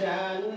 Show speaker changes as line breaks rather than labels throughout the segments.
জানি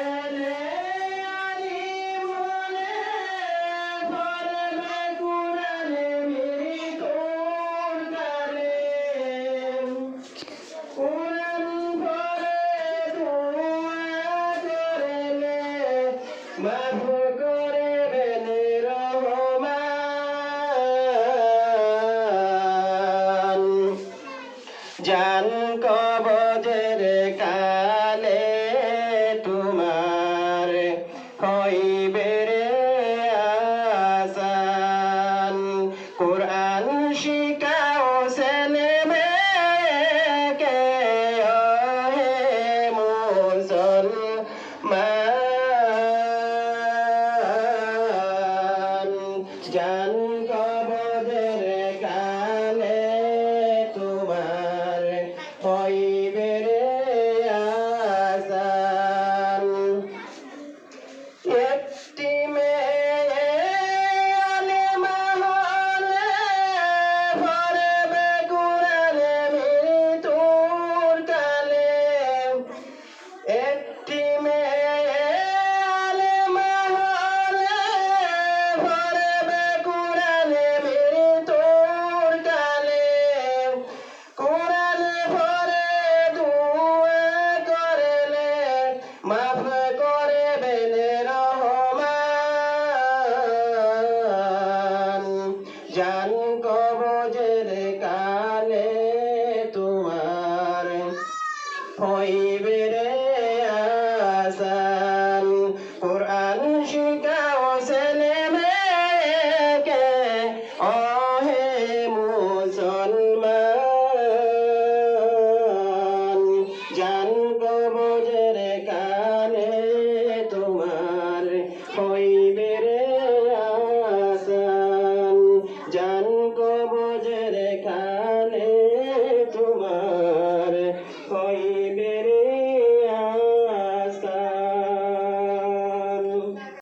জান কবর জান কবদের কালে তোমার হইবে রে আসান একটি মেয়ে আলে মহলে ভরবে কুরানে মৃত্যুর কালে। একটি মেয়ে thôi